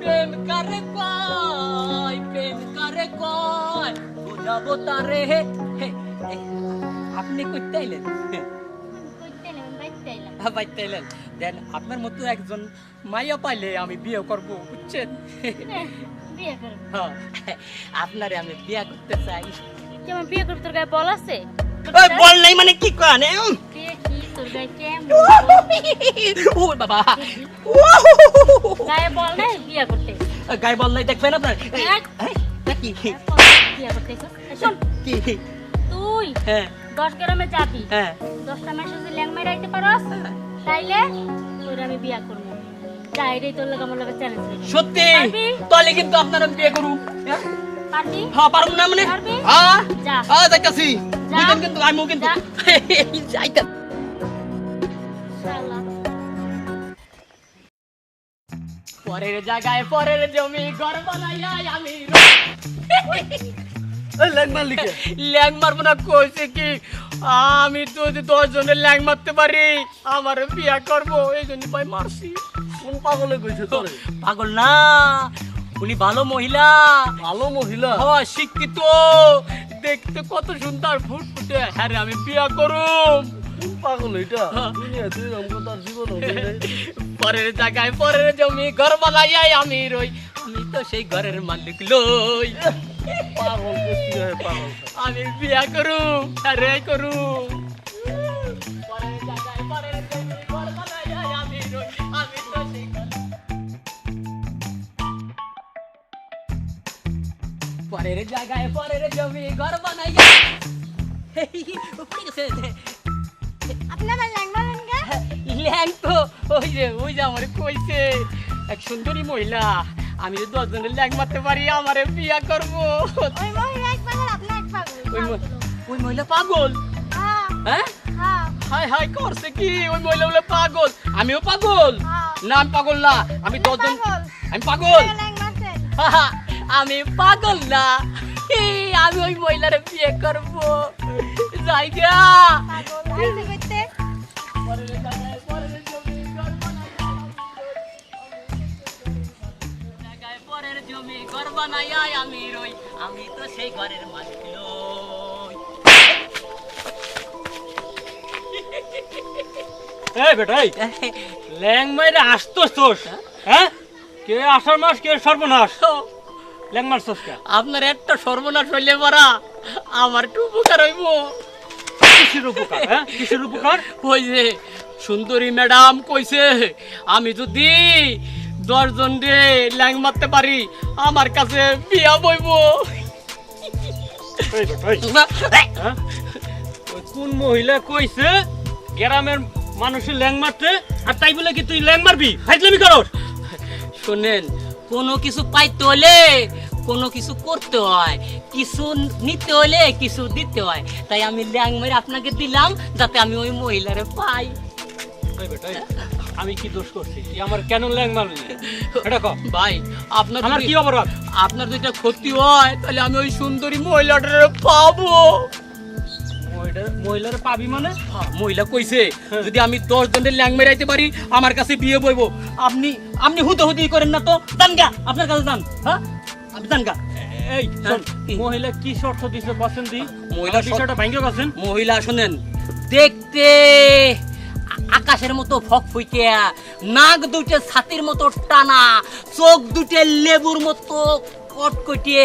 প্রেম কারে কয় প্রেম কারে কয় বোঝাবো তারে হে হে, হে, আপনি কইতে আইলেন বাইতে আইলেন দেন আপনার মতো একজন মাইয়া পাইলে আমি বিয়ে করব বুঝছেন? বিয়ে করবি। হ্যাঁ, আপনারে আমি বিয়ে করতে চাই। কেমন বিয়ে করবি? তোর গায়ে বল আছে? ওই বল নাই মানে কি কানে বিয়ে কি তোর গায়ে কেমন ও বাবা। গায়ে বল নাই বিয়ে করতে? গায়ে বল নাই দেখবেন আপনার? এই, হ্যাঁ। এই, কি। গায়ে বল নাই, বিয়ে করতে শোন। কি? তুই হ্যাঁ। দশ গ্রামে যাবি। হ্যাঁ। দশটা মাসে যদি ল্যাং মাইরা আইতে পারস তাইলে তোর আমি বিয়া করব। তোর লাগে আমার লাগে চ্যালেঞ্জ সত্যি? তাহলে কিন্তু আপনারা বিয়ে করুন হ্যাঁ? পারবি? হ্যাঁ না মানে? হ্যাঁ? যা। হ্যাঁ যাইতাছি। বুঝেন কিন্তু আমিও কিন্তু। পরের জায়গায় পরের জমি ঘর বানাইয়া আমি ল্যাং মারলি কে? ল্যাং মারবো না কইছে কি? আমি তো যদি দশ জনের ল্যাং মারতে পারি। আমার বিয়া করব এই জন্য ভাই মারছি। কোন পাগলে কইছে তোরে? পাগল না উনি ভালো মহিলা। ভালো মহিলা? হ্যাঁ শিক্ষিত। দেখতে কত সুন্দর ফুটফুটে হ্যাঁ রে, আমি বিয়া করুম। পাগল এটা? হ্যাঁ। পরের জায়গায় পরের জমি ঘর বানাইয়াই আমি রই। আমি তো সেই ঘরের মালিক লই। পাগল পাগল। আমি বিয়া করুম আরে করুম। পরের জায়গায় পরের জমি ঘর বানাইয়া? ল্যাং তো ওই যে ওই যে আমার কইছে এক সুন্দরী মহিলা। আমি যদি দশ জনের ল্যাং মারতে পারি আমারে বিয়া করব। ওই মহিলা পাগল, হ্যাঁ, হাই হাই করছে কি? ওই মহিলা বলে পাগল। আমিও পাগল। না আমি পাগল না। আমি দশজন আমি পাগল। আমি পাগল না। আমি ওই মহিলারে বিয়ে করব। জায়গা জমি ঘর বানাইয়া আমি রই আমি তো সেই ঘরের মালিক এই বেটাই ল্যাং মাইরে আসতোস তোস হ্যাঁ? কে আষাঢ় মাস কে সর্বনাশ? ল্যাং মারছস কে? আপনার একটা সর্বনাশ হইলে মারা আমার একটু উপকার হইব। কিসের উপকার হ্যাঁ? কিসের উপকার? ওই যে সুন্দরী ম্যাডাম কইছে আমি যদি দশজন রে ল্যাং মারতে পারি আমার কাছে বিয়া বইব। হ্যাঁ? কোন মহিলা কইছে গ্রামের মানুষের ল্যাং মারতে? আর তাই বলে কি তুই ল্যাং মারবি? ফাইজলামি করস। শোনেন কোনো কিছু পাইতে হলে কোনো কিছু করতে হয়। কিছু নিতে হলে কিছু দিতে হয়। তাই আমি ল্যাং মেরে আপনাকে দিলাম যাতে আমি ওই মহিলারে পাই। আমি কি দোষ করছি? তুই আমার কেন ল্যাং মারলি এটা ভাই আপনার আমার কি অপরাধ? আপনার যদি ক্ষতি হয় তাহলে আমি ওই সুন্দরী মহিলাটারে পাবো। মহিলার মহিলার পাবি মানে? হ্যাঁ, মহিলা কইছে যদি আমি দশ জনের ল্যাং মেরাইতে পারি আমার কাছে বিয়ে বইবো। আপনি আপনি হুতো হুতি করেন না তো? দানগা আপনার কাছে দান হ্যাঁ? আপনি দানগা এই শোন মহিলা কি শর্ত দিছে বসেন দি? মহিলা শর্ত- ভাঙ্গে গেছেন। মহিলা শুনেন দেখতে আকাশের মতো ফক ফুইকে নাক দুটে ছাতির মতো টানা চোখ দুটে লেবুর মতো কটকটিয়ে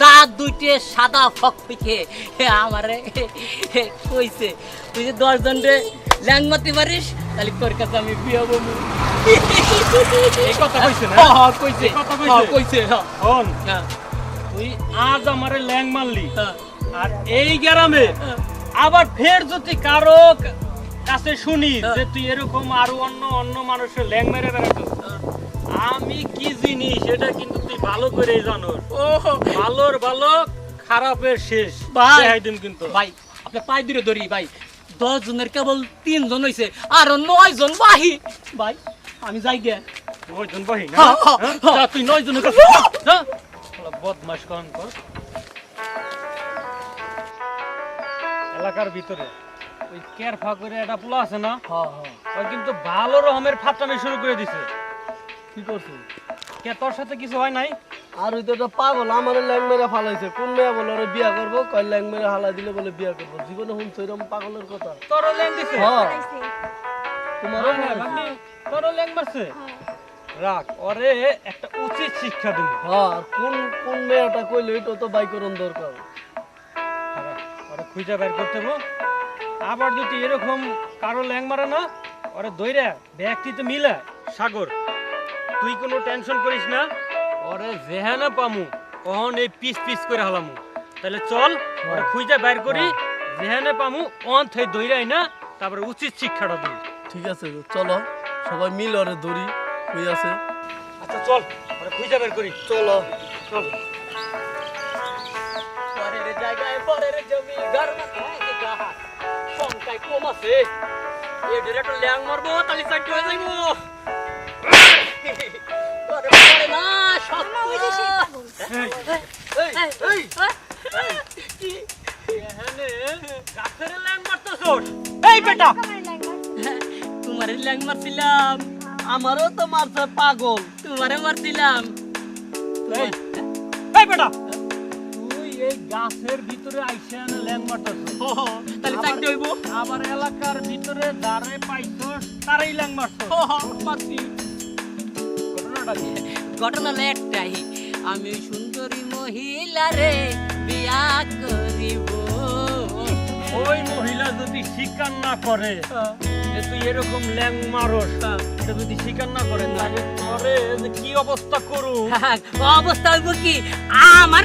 দাঁত দুইটে সাদা ফক ফুইকে। আমারে কইছে তুই যে দশজন রে ল্যাং মারতে পারিস তাহলে তোর কাছে আমি বিয়ে বলব কথা কইছে না? হ্যাঁ, হ্যাঁ, কইছে। কথা হ্যাঁ, কইছে? তুই আজ আমারে ল্যাং মারলি আর এই গ্রামে। আবার ফের যদি কারও কাছে শুনি হ্যাঁ। যে তুই এরকম আরও অন্য অন্য মানুষের ল্যাং মেরে বেড়াতো আমি কি জিনিস এটা কিন্তু তুই ভালো করে জানো ও। ভালোর ভালো খারাপের শেষ। ভাই। দেখাই দিন কিন্তু। ভাই আপনি পাই দূরে ধরি ভাই। দশ জনের কেবল তিনজন হয়েছে আর নয় জন বাহি। ভাই আমি যাই গে নয়জন বহি না? হ্যাঁ, হ্যাঁ, হ্যাঁ? হ্যাঁ। তুই নয়জনের কাছে যা, যা শালা বদমাশ কর। এলাকার ভিতরে। ওই কেয়ার ফা করে একটা পোলা আছে না? হ্যাঁ হ্যাঁ ওই কিন্তু ভালো রকমের ফাটামি শুরু করে দিছে। কি করছ? কে তোর সাথে কিছু হয় নাই? আর ওই তো একটা পাগল আমার ল্যাং মেরে ফালাইছে। কোন মেয়ে বলে ওরে বিয়া করব? কয় ল্যাং মেরে হালা দিলে বলে বিয়া করব? জীবনে শুনছো এরকম পাগলের কথা? তোর ল্যাং দিছে? হ্যাঁ তোমারও? তোর ল্যাং মারছে? রাখ ওরে একটা উচিত শিক্ষা দিবি। হ্যাঁ কোন কোন মেয়েটা কইলে এটা তো বাইকরণ দরকার। ওরে খুঁজে বের করতে হবে। আবার যদি এরকম কারও ল্যাং মারে না ওরে দইরা ব্যক্তিতে মিলে। সাগর তুই কোনো টেনশন করিস না ওরে যেহানে পামু কখন এই পিস পিস করে হালামু। তাহলে চল ওরে খুঁজে বের করি যেহানে পামু অন থই দইরাই না তারপরে উচিত শিক্ষাটা দিই। ঠিক আছে চলো সবাই মিল ওরে দড়ি কই আছে। আচ্ছা চল ওরে খুঁজে বের করি। চলো। চল। পরের জায়গায় পরের জমি ঘর সংখ্যায় কম আছে। এদের একটা ল্যাং মারবো তাহলে চারটে হয়ে যাইবো। পরে পরে না সব এই এই এখানে গাছের ল্যাং মারতেছস এই তোমারে ল্যাং মারছিলাম। আমারও তো মারছে পাগল তোমারে মারছিলাম। এই। এই বেটা! এই গাছের ভিতরে আইসা না ল্যাং তাহলে চারটে হইবো? আবার এলাকার ভিতরে দাঁড়ে পাইছস তারাই ল্যাং ঘটনাটা কি? ঘটনা একটাই। আমি সুন্দরী মহিলারে বিয়া করিব। ওই মহিলা যদি স্বীকার না করে যে তুই এরকম ল্যাং মারস এটা যদি স্বীকার না করে তাহলে পরে কি অবস্থা করু হ্যাঁ, অবস্থা হইব কি? আমার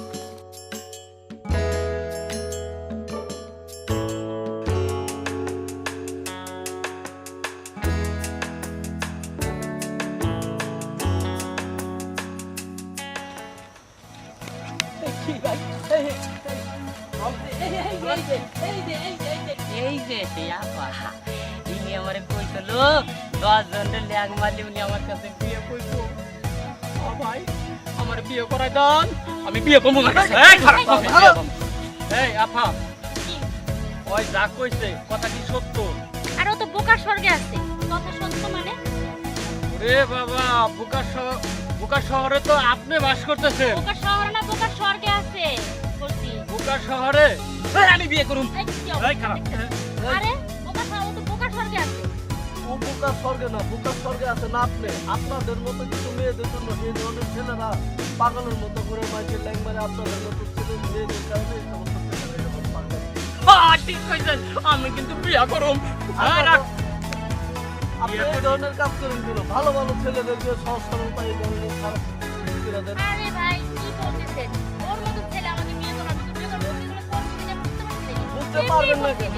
এই যে ইনি আমার দশ জনের ল্যাং মারলি উনি আমার কাছে বিয়ে কইব ভাই আমার বিয়ে করাই দেন আমি বিয়ে। এই আফা ওই যা কইছে কথা কি সত্য আর ও তো বোকার স্বর্গে আছে কথা সত্য মানে রে বাবা বুকা শহর বুকা শহরে তো আপনি বাস করতেছেন বোকার শহর না বোকার শহরে এই, আমি বিয়ে করুম? আরে বোকার শহর তো বোকার স্বর্গে আছে। ও বুকার স্বর্গে না বুকার স্বর্গে আছে না আপনি? আপনাদের মতো কিছু মেয়েদের জন্য এই ধরনের ছেলেরা পাগলের মতো করে মাঝে ল্যাং মারে আপনাদের মতো ছেলে মেয়েদের কারণে এই সমস্ত ঠিক কইছেন আমি কিন্তু বিয়ে করুম। আপনি এই ধরনের কাজ করেন ভালো ভালো ছেলেদেরকে সহজ সরল পাই ধরনের খারাপ আরে ভাই পারবেন না কেন?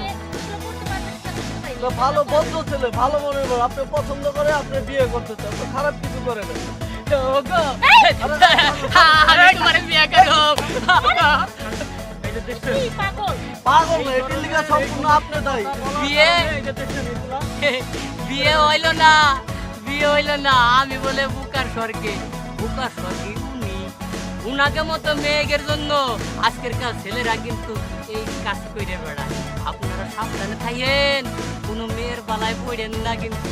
ভালো বন্ধু ছেলে ভালো মনে মানুষ, আপনি পছন্দ করে আপনি বিয়ে করতে চান তো খারাপ কিছু করে না। আমি বিয়ে পাগল? না সম্পূর্ণ আপনি দায়ী। বিয়ে? এই যে দেখছেন এগুলা? বিয়ে হইল না বিয়ে হইল না আমি বলে বুকার স্বর্গে। বুকার স্বর্গে? উনাকে মতো মেয়েদের জন্য আজকের কাজ ছেলেরা কিন্তু এই কাজ করে বেড়ায়। আপনারা সাবধানে থাকেন, কোনো মেয়ের বালায় পড়েন না কিন্তু।